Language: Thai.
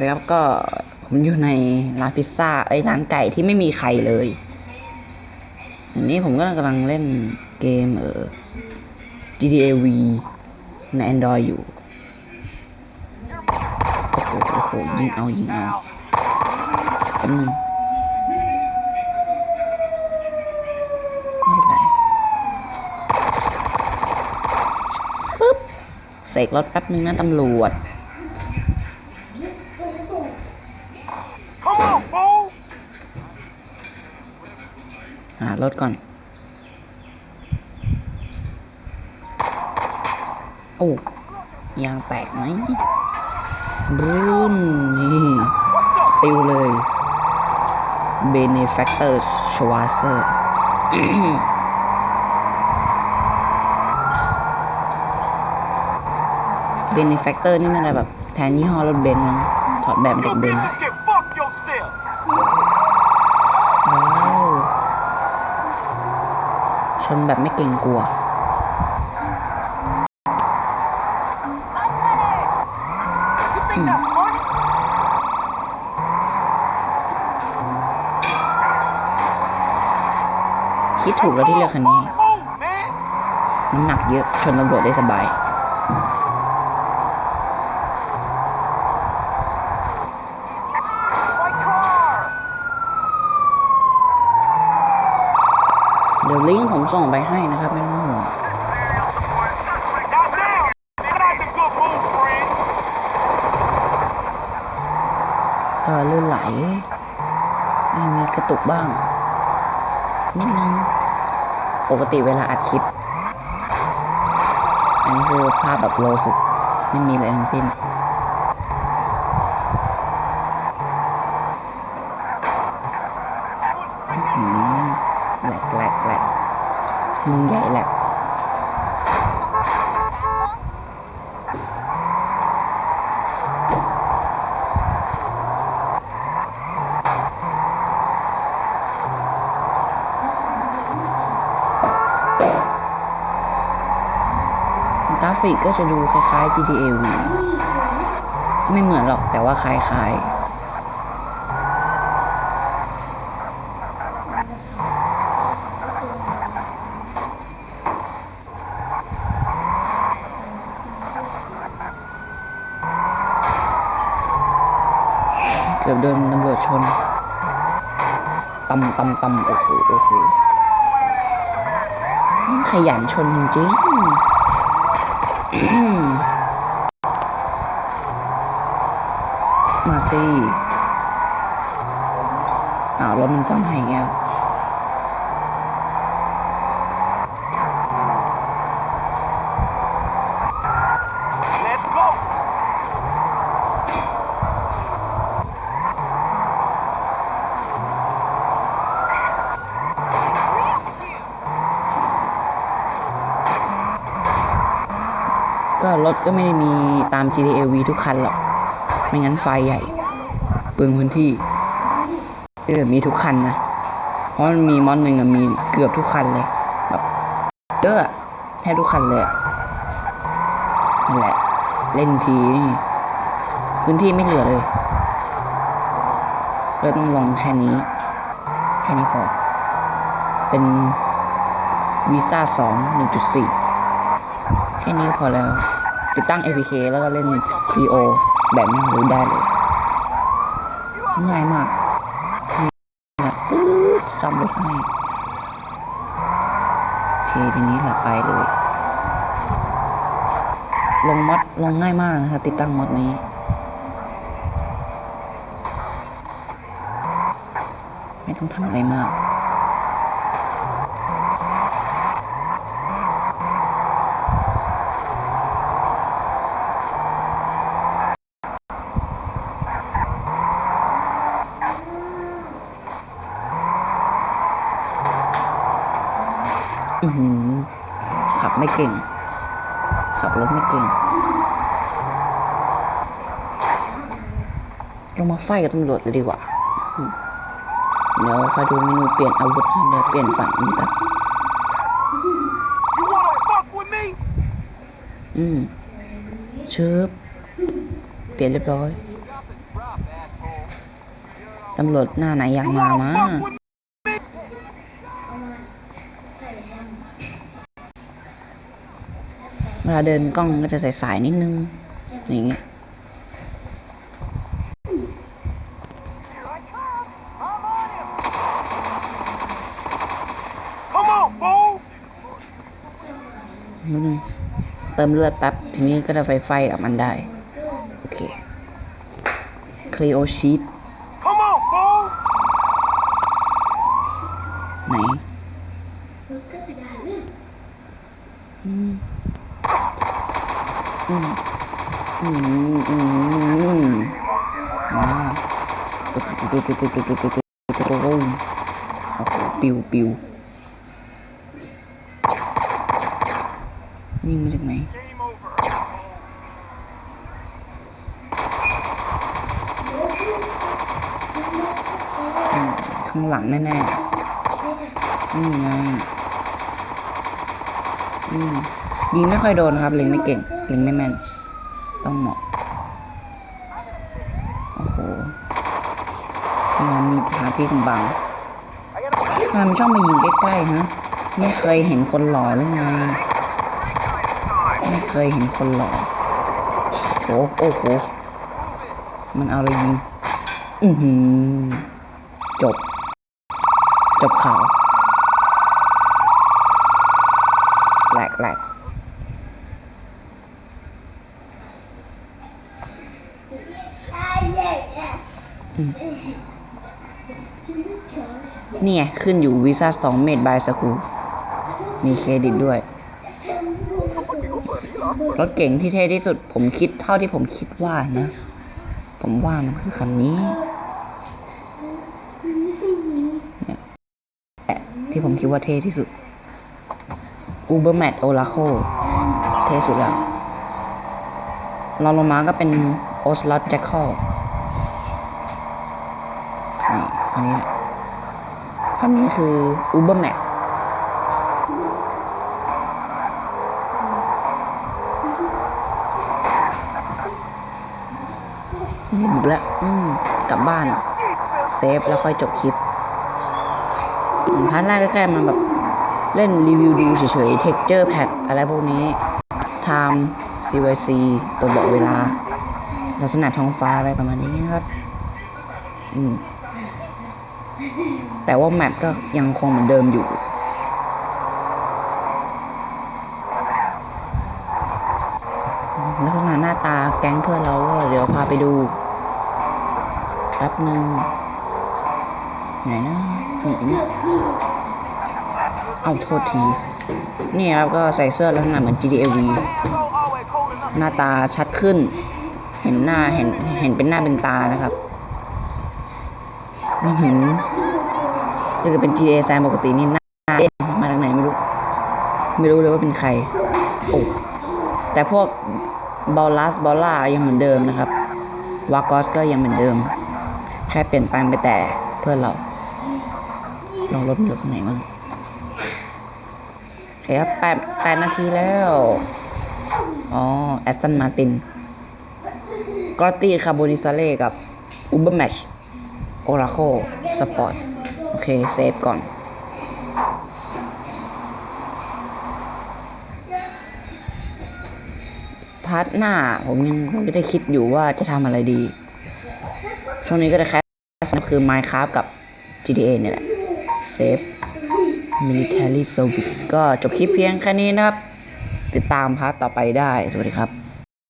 แล้วก็ผมอยู่ในร้านพิซซ่าไอ้ร้านไก่ที่ไม่มีใครเลยอันนี้ผมก็กำลังเล่นเกมเออ GTA V ใน Android อยู่ โอ้โหโอ้โหยิงเอา ยิงเอาแป๊บนึงไม่เป็นไรปึ๊บเสกรถแป๊บนึงนะตำรวจ หารถก่อน โอ้ยางแตกไหมรุ่นนี่ติวเลย Benefactor Schwarzer เบน e แฟ c เตอร์นี่น่าจะแบบแทนยี่ห้อรถเบนซ์ถอดแบบมา You จากเบนซ์ bitches can fuck yourself. ว้าว ชนแบบไม่เกรงกลัว คิดถูกแล้วที่เลือกคันนี้ น้ำหนักเยอะ ชนตำรวจได้สบาย เดี๋ยวลิงก์ผมส่งไปให้นะครับไม่ต้องห่วงเออลื่นไหลมีมีกระตุกบ้าง นิดนึงปกติเวลาอัดคลิป อันนี้คือภาพแบบโลสุด ไม่มีอะไรทั้งสิ้น มึงใหญ่แหลกกราฟิกก็จะดูคล้ายๆ GTA V ไม่เหมือนหรอกแต่ว่าคล้ายๆ กือบโดนตำรวจชนตำตำตำโอ้โหโอ้โหขยันชนจริงมาสิอ้าวรถมันซ่อมให้แล้ว ก็รถก็ไม่ได้มีตาม GTA V ทุกคันหรอก ไม่งั้นไฟใหญ่เปลืองพื้นที่เออมีทุกคันนะ เพราะมันมีมอดหนึ่งอะมีเกือบทุกคันเลยแบบเยอะอแทบทุกคันเลยนั่นแหละ เล่นทีนี่พื้นที่ไม่เหลือเลยก็ต้องลองแค่นี้ แค่นี้พอ เป็นวีซ่าสองหนึ่งจุดสี่แค่นี้พอแล้ว ติดตั้ง APK แล้วก็เล่น VO แบบไม่รู้ได้เลยง่ายมากแบบปึ๊ดซ่อมรถให้โอเคทีนี้เราไปเลย ลงมอดลงง่ายมากนะครับติดตั้งมอดนี้ไม่ต้องทำอะไรมาก อือหือขับไม่เก่ง ขับรถไม่เก่ง ลงมาไฟกับตำรวจเลยดีกว่าอืมเดี๋ยวคอยดูเมนูเปลี่ยนอาวุธให้เดี๋ยวเปลี่ยนฝั่งนี้แบบ You wanna fuck with me? อืมเชิบเปลี่ยนเรียบร้อย ตำรวจหน้าไหนอยาก You มา wanna มา เวลาเดินกล้องก็จะใสายๆนิดนึง อย่างเงี้ย Come on, fool! นิดนึงเติมเลือดแป๊บ ทีนี้ก็จะไฟไฟกับมันได้ โอเคคลีโอชีต Come on, fool! ไหน ปิวปิวยิงมาจากไหนข้างหลังแน่ๆนี่ไงอืมยิงไม่ค่อยโดนครับเล็งไม่เก่งเล็งไม่แม่น ต้องเหมาะ โอ้โหพยายามมีหาที่กำบังทำไมมันชอบมายิงใกล้ๆฮะ ไม่เคยเห็นคนหล่อหรือไง ไม่เคยเห็นคนหล่อโอ้โอ้โห มันเอาอะไรยิง อือหือ จบ จบข่าวแหลกแหลก อืมนี่ไงขึ้นอยู่วีซ่าสองเมตรบายสกูมีเครดิตด้วย รถเก่งที่เท่ที่สุด ผมคิดเท่าที่ผมคิดว่านะ ผมว่ามันคือคันนี้ที่ผมคิดว่าเท่ที่สุด Ubermat Oracle เท่สุดแล้วรอลงมาก็เป็น Ocelot Jackal นี่ อันนี้แหละอันนี้คือ Ubermat นี่บุกแล้ว อืม กลับบ้าน เซฟแล้วค่อยจบคลิปพาร์ทแรกก็แค่มาแบบเล่นรีวิวดูเฉยๆ texture pack อะไรพวกนี้ time CYC ตัวบอกเวลา ลักษณะท้องฟ้าอะไรประมาณนี้นะครับ อืม แต่ว่าแมปก็ยังคงเหมือนเดิมอยู่ ลักษณะหน้าตาแก๊งเพื่อนเราก็เดี๋ยวพาไปดูแป๊บหนึ่งไหนนะนี่นี่เอาโทษที นี่ครับก็ใส่เสื้อลักษณะเหมือน GTA V หน้าตาชัดขึ้น เห็นหน้าเห็นเห็นเป็นหน้าเป็นตานะครับ อือหือถ้าเกิดเป็น G A แซมปกตินี่หน้าเด้งมาจากไหนไม่รู้ ไม่รู้เลยว่าเป็นใคร โอ้แต่พวกบอลลัสบอลล่ายังเหมือนเดิมนะครับวากอสก็ยังเหมือนเดิม แค่เปลี่ยนแปลงไปแต่เพื่อนเราลองรถมีรถคันไหนบ้างเคครับแปดแปดนาทีแล้ว อ๋อ แอสตันมาตินกรอตี้คาร์บนิซาเล่กับอุเบอร์แมช โอราโคสปอร์ตโอเค เซฟก่อน พาร์ทหน้าผมยังไม่ได้คิดอยู่ว่าจะทำอะไรดี ช่วงนี้ก็จะแคสคือ Minecraft กับ GTA เนี่ยแหละ เซฟ Military Service ก็จบคลิปเพียงแค่นี้นะครับ ติดตามพาร์ทต่อไปได้ สวัสดีครับ